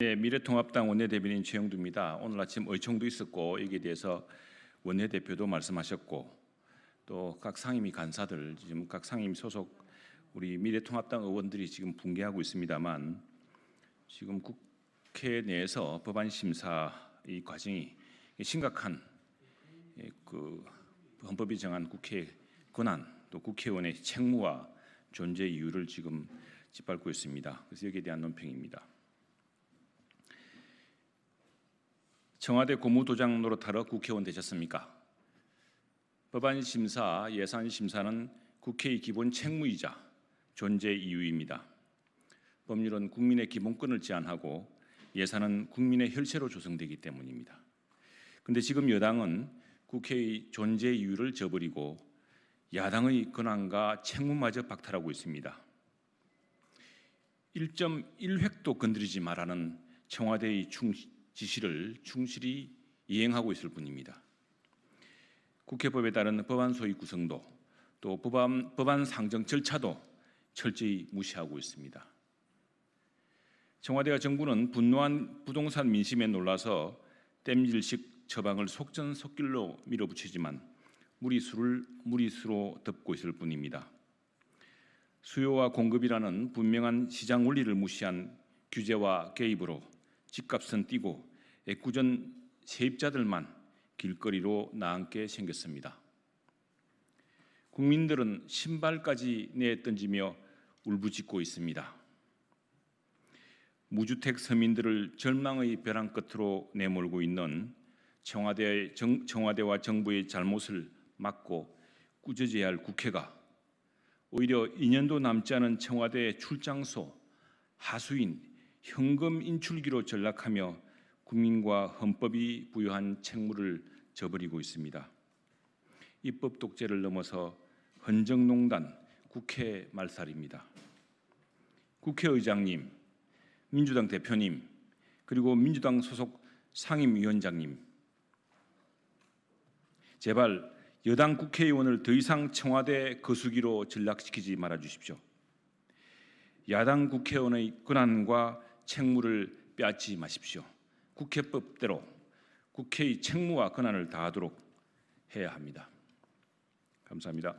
네, 미래통합당 원내대변인 최영두입니다. 오늘 아침 의총도 있었고 여기에 대해서 원내대표도 말씀하셨고 또 각 상임위 간사들 지금 각 상임위 소속 우리 미래통합당 의원들이 지금 붕괴하고 있습니다만 지금 국회 내에서 법안 심사 이 과정이 심각한 예, 그 헌법이 정한 국회 권한 또 국회의원의 책무와 존재 이유를 지금 짓밟고 있습니다. 그래서 여기에 대한 논평입니다. 청와대 고무도장 노릇하러 국회의원 되셨습니까? 법안 심사, 예산 심사는 국회의 기본 책무이자 존재 이유입니다. 법률은 국민의 기본권을 제한하고 예산은 국민의 혈세로 조성되기 때문입니다. 근데 지금 여당은 국회의 존재 이유를 저버리고 야당의 권한과 책무마저 박탈하고 있습니다. 1.1획도 건드리지 말라는 청와대의 충, 지시를 충실히 이행하고 있을 뿐입니다. 국회법에 따른 법안 소위 구성도 또 법안, 법안 상정 절차도 철저히 무시하고 있습니다. 청와대와 정부는 분노한 부동산 민심에 놀라서 땜질식 처방을 속전속결로 밀어붙이지만 무리수를 무리수로 덮고 있을 뿐입니다. 수요와 공급이라는 분명한 시장 원리를 무시한 규제와 개입으로 집값은 뛰고 애꿎은 세입자들만 길거리로 나앉게 생겼습니다. 국민들은 신발까지 내던지며 울부짖고 있습니다. 무주택 서민들을 절망의 벼랑 끝으로 내몰고 있는 청와대 정, 청와대와 정부의 잘못을 막고 꾸짖어야 할 국회가 오히려 2년도 남지 않은 청와대 출장소 하수인 현금 인출기로 전락하며 국민과 헌법이 부여한 책무를 저버리고 있습니다. 입법 독재를 넘어서 헌정농단 국회 말살입니다. 국회의장님, 민주당 대표님, 그리고 민주당 소속 상임위원장님, 제발 여당 국회의원을 더 이상 청와대 거수기로 전락시키지 말아 주십시오. 야당 국회의원의 권한과 책무를 빼앗지 마십시오. 국회법대로 국회의 책무와 권한을 다하도록 해야 합니다. 감사합니다.